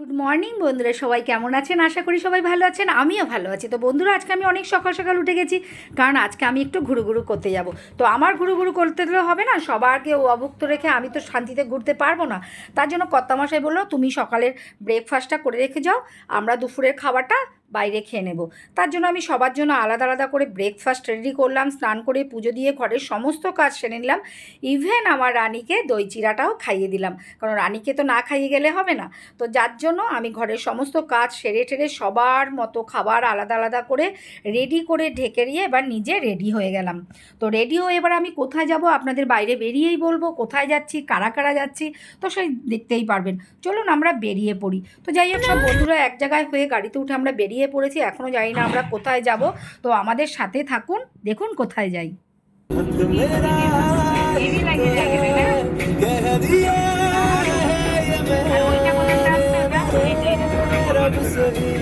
Good morning বন্ধুরা। সবাই কেমন আছেন? আশা করি সবাই ভালো আছেন, আমিও ভালো আছি। তো বন্ধুরা, আজকে আমি অনেক সকাল সকাল উঠে গেছি, কারণ আজকে আমি একটু ঘুরু ঘুরু করতে যাব। তো আমার ঘুরুঘুরু ঘুরু করতে দিলে হবে না, সবারকে অভুক্ত রেখে আমি তো শান্তিতে ঘুরতে পারব না। তার জন্য কর্তামশাই বলল, তুমি সকালের ব্রেকফাস্টটা করে রেখে যাও, আমরা দুপুরের খাবারটা বাইরে খেয়ে নেব। তার জন্য আমি সবার জন্য আলাদা আলাদা করে ব্রেকফাস্ট রেডি করলাম, স্নান করে পুজো দিয়ে ঘরের সমস্ত কাজ সেরে নিলাম। ইভেন আমার রানীকে দই চিরাটাও খাইয়ে দিলাম। কারণ রানীকে তো না খাইয়ে গেলে হবে না। তো যার জন্য আমি ঘরের সমস্ত কাজ সেরে টেরে সবার মতো খাবার আলাদা আলাদা করে রেডি করে ঢেকে দিয়ে এবার নিজে রেডি হয়ে গেলাম। তো রেডি হয়ে এবার আমি কোথায় যাব? আপনাদের বাইরে বেরিয়েই বলব, কোথায় যাচ্ছি, কারা কারা যাচ্ছি? তো সেই দেখতেই পারবেন। চলুন আমরা বেরিয়ে পড়ি। তো যাই হোক, সব বন্ধুরা এক জায়গায় হয়ে গাড়িতে উঠে আমরা বেরিয়ে পড়েছি এখনও জানি না আমরা কোথায় যাব? তো আমাদের সাথে থাকুন দেখুন কোথায় যাই। तो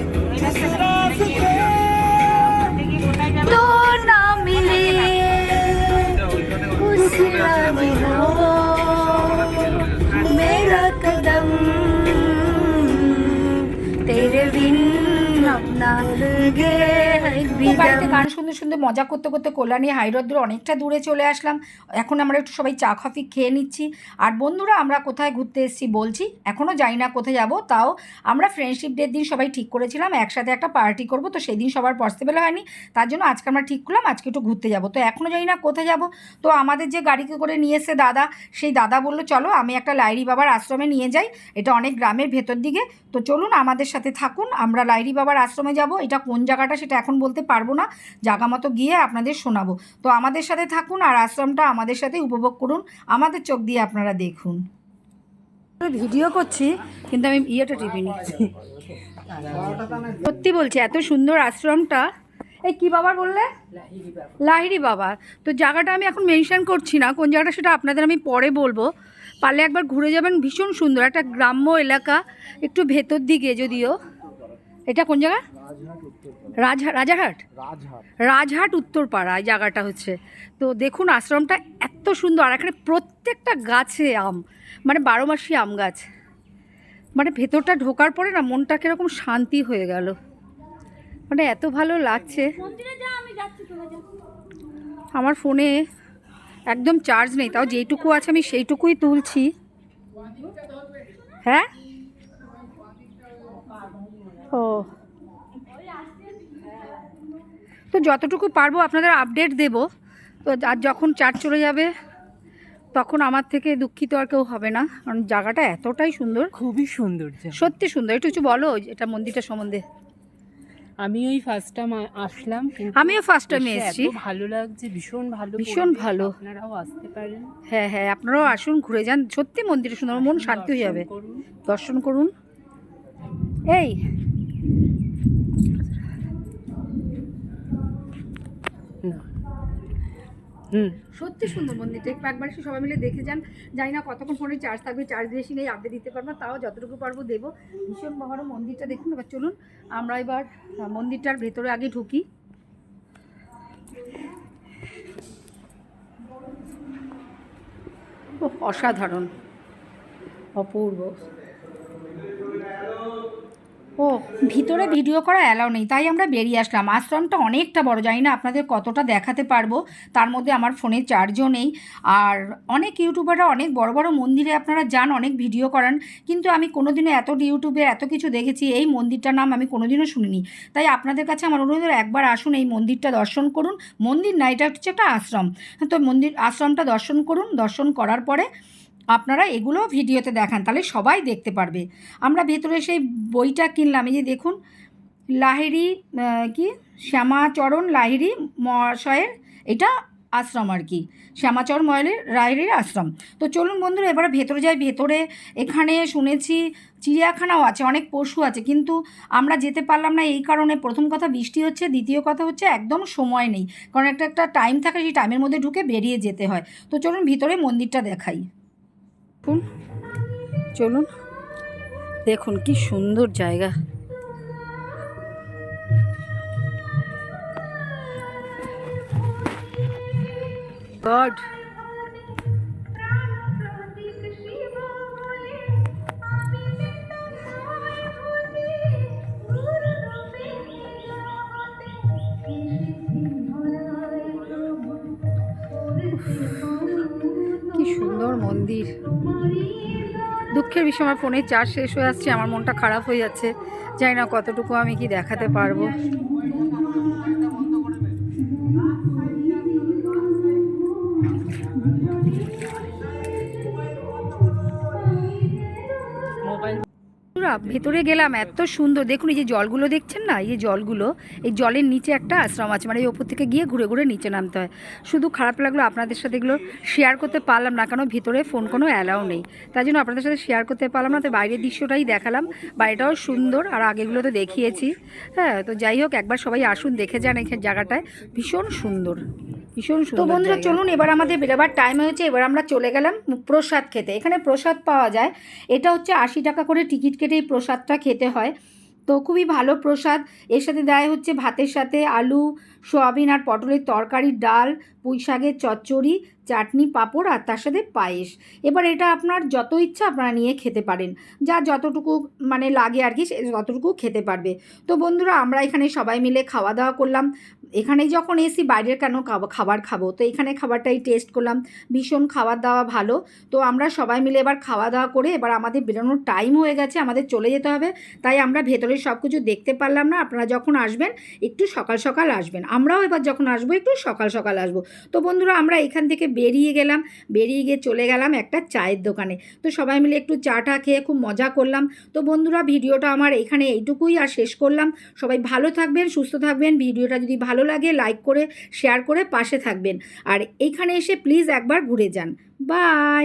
again. বাড়িতে গান শুনতে শুনতে মজা করতে করতে কল্যাণী হাইরদ্র অনেকটা দূরে চলে আসলাম। এখন আমরা একটু সবাই চা কফি খেয়ে নিচ্ছি। আর বন্ধুরা আমরা কোথায় ঘুরতে এসেছি বলছি? এখনও জানি না কোথায় যাব তাও আমরা ফ্রেন্ডশিপ ডের দিন সবাই ঠিক করেছিলাম একসাথে একটা পার্টি করব তো সেই দিন সবার পসিবল হয়নি। তার জন্য আজকে আমরা ঠিক করলাম আজকে একটু ঘুরতে যাব। তো এখনও জানি না কোথায় যাব। তো আমাদের যে গাড়িকে করে নিয়ে এসে দাদা সেই দাদা বলল চলো আমি একটা লাইরি বাবার আশ্রমে নিয়ে যাই। এটা অনেক গ্রামের ভেতর দিকে। তো চলুন আমাদের সাথে থাকুন আমরা লাইরি বাবার আশ্রমে যাব। এটা কোন জায়গাটা সেটা এখন বলতে পারব না। জায়গা মতো গিয়ে আপনাদের শোনাবো। তো আমাদের সাথে থাকুন আর আশ্রমটা আমাদের সাথে উপভোগ করুন। আমাদের চোখ দিয়ে আপনারা দেখুন। ভিডিও করছি, কিন্তু আমি ইয়েটা টিপিনি সত্যি বলছি, এত সুন্দর আশ্রমটা। এই কি বাবার বললে? লাহিরি বাবা। তো জায়গাটা আমি এখন মেনশন করছি না। কোন জায়গাটা সেটা আপনাদের আমি পরে বলব। পারলে একবার ঘুরে যাবেন, ভীষণ সুন্দর। একটা গ্রাম্য এলাকা, একটু ভেতর দিকে যদিও। এটা কোন জায়গা? রাজহা রাজারহাট? রাজহাট। উত্তরপাড়া এই জায়গাটা হচ্ছে। তো দেখুন আশ্রমটা এত সুন্দর। আর এখানে প্রত্যেকটা গাছে আম মানে বারো মাসি আম গাছ। মানে ভেতরটা ঢোকার পরে না মনটা কীরকম শান্তি হয়ে গেল। মানে এত ভালো লাগছে। আমার ফোনে একদম চার্জ নেই তাও যেইটুকু আছে আমি সেইটুকুই তুলছি। হ্যাঁ? ও। তো যতটুকু পারব আপনাদের আপডেট দেব। তো আর যখন চার্জ চলে যাবে তখন আমার থেকে দুঃখিত আর কেউ হবে না। কারণ জায়গাটা এতটাই সুন্দর। খুবই সুন্দর সত্যি সুন্দর। একটু কিছু বলো এটা মন্দিরটা সম্বন্ধে। আমি ওই ফার্স্ট টাইম আসলাম আমিও ফার্স্ট টাইমে এসে এসেছি। ভালো লাগছে ভীষণ ভালো ভীষণ ভালো। আপনারাও আসতে পারেন। হ্যাঁ হ্যাঁ আপনারাও আসুন ঘুরে যান। সত্যি মন্দিরে সুন্দর মন শান্তি হয়ে যাবে। দর্শন করুন। এই। না। সত্যি সুন্দর মন্দিরটা। একটু একবার এসে সবাই মিলে দেখে যান। জানি না কতক্ষণ ফোনে চার্জ থাকবে, চার্জ বেশি নেই আপডেট দিতে পারব তাও যতটুকু পারব দেবো। ভীষণ বড় মন্দিরটা দেখুন, এবার চলুন, আমরা এবার মন্দিরটার ভেতরে আগে ঢুকি। অসাধারণ, অপূর্ব। ও, ভিতরে ভিডিও করা অ্যালাউ নেই, তাই আমরা বেরিয়ে আসলাম। আশ্রমটা অনেকটা বড়, জানি না আপনাদের কতটা দেখাতে পারব। তার মধ্যে আমার ফোনে চার্জও নেই। আর অনেক ইউটিউবাররা অনেক বড় বড় মন্দিরে আপনারা যান, অনেক ভিডিও করান। কিন্তু আমি কোনোদিনও এত ইউটিউবে এত কিছু দেখেছি, এই মন্দিরটার নাম আমি কোনোদিনও শুনিনি। তাই আপনাদের কাছে আমার অনুরোধ একবার আসুন এই মন্দিরটা দর্শন করুন। মন্দির না, এটা হচ্ছে একটা আশ্রম। তো মন্দির, আশ্রমটা দর্শন করুন, দর্শন করার পরে আপনারা এগুলো ভিডিওতে দেখান, তাহলে সবাই দেখতে পারবে। আমরা ভেতরে সেই বইটা কিনলাম, এই যে দেখুন, লাহিড়ি কি? শ্যামাচরণ লাহিড়ি মহাশয়ের, এটা আশ্রম আর কি, শ্যামাচরণ ময়লের লাহিড়ির আশ্রম। তো চলুন বন্ধুরা, এবারে ভেতরে যাই, ভেতরে এখানে শুনেছি চিড়িয়াখানাও আছে, অনেক পশু আছে, কিন্তু আমরা যেতে পারলাম না এই কারণে। প্রথম কথা বৃষ্টি হচ্ছে, দ্বিতীয় কথা হচ্ছে একদম সময় নেই, কারণ একটা একটা টাইম থাকে, সেই টাইমের মধ্যে ঢুকে বেরিয়ে যেতে হয়। তো চলুন ভিতরে মন্দিরটা দেখাই। চলুন। দেখুন কি সুন্দর জায়গা। গড। কি সুন্দর মন্দির। দুঃখের বিষয়, আমার ফোনের চার্জ শেষ হয়ে আসছে, আমার মনটা খারাপ হয়ে যাচ্ছে। জানি না কতটুকু আমি কি দেখাতে পারব। বন্ধুরা, ভেতরে গেলাম এত সুন্দর। দেখুন এই যে জলগুলো দেখছেন না? এই যে জলগুলো এই জলের নিচে একটা আশ্রম আছে মানে এই ওপর থেকে গিয়ে ঘুরে ঘুরে নিচে নামতে হয়। শুধু খারাপ লাগল আপনাদের সাথে এগুলো শেয়ার করতে পারলাম না কারণ ভিতরে ফোন কোনো অ্যালাউ নেই। তাই জন্য আপনাদের সাথে শেয়ার করতে পারলাম না তো বাইরের দৃশ্যটাই দেখালাম। বাড়িটাও সুন্দর আর আগেগুলো তো দেখিয়েছি। হ্যাঁ তো যাই হোক একবার সবাই আসুন দেখে যান এই জায়গাটায়। ভীষণ সুন্দর। ভীষণ তো বন্ধুরা চলুন এবার আমাদের বেরোবার টাইম হয়েছে এবার আমরা চলে গেলাম প্রসাদ খেতে। এখানে প্রসাদ পাওয়া যায় এটা হচ্ছে আশি টাকা করে টিকিট কেটে এই প্রসাদটা খেতে হয়। তো খুবই ভালো প্রসাদ এর সাথে দেয় হচ্ছে ভাতের সাথে আলু সোয়াবিন আর পটলের তরকারি ডাল পুঁই শাকের চচ্চড়ি চাটনি পাঁপড় আর তার সাথে পায়েস। এবার এটা আপনার যত ইচ্ছা আপনারা নিয়ে খেতে পারেন। যা যতটুকু মানে লাগে আর কি ততটুকু খেতে পারবে। তো বন্ধুরা আমরা এখানে সবাই মিলে খাওয়া দাওয়া করলাম। এখানে যখন এসি, বাইরের কেন খাব- খাবার খাব? তো এখানে খাবারটাই টেস্ট করলাম। ভীষণ খাবার দাওয়া ভালো। তো আমরা সবাই মিলে এবার খাওয়া দাওয়া করে এবার আমাদের বেরোনোর টাইম হয়ে গেছে, আমাদের চলে যেতে হবে। তাই আমরা ভেতরের সব কিছু দেখতে পারলাম না। আপনারা যখন আসবেন, একটু সকাল সকাল আসবেন। আমরাও এবার যখন আসব, একটু সকাল সকাল আসব। তো বন্ধুরা, আমরা এখান থেকে বেরিয়ে গেলাম। বেরিয়ে গিয়ে চলে গেলাম একটা চায়ের দোকানে। তো সবাই মিলে একটু চাটা খেয়ে খুব মজা করলাম। তো বন্ধুরা, ভিডিওটা আমার এখানে এইটুকুই আর শেষ করলাম। সবাই ভালো থাকবেন, সুস্থ থাকবেন। ভিডিওটা যদি ভালো লাগে লাইক করে শেয়ার করে পাশে থাকবেন। আর এইখানে এসে প্লিজ একবার ঘুরে যান। বাই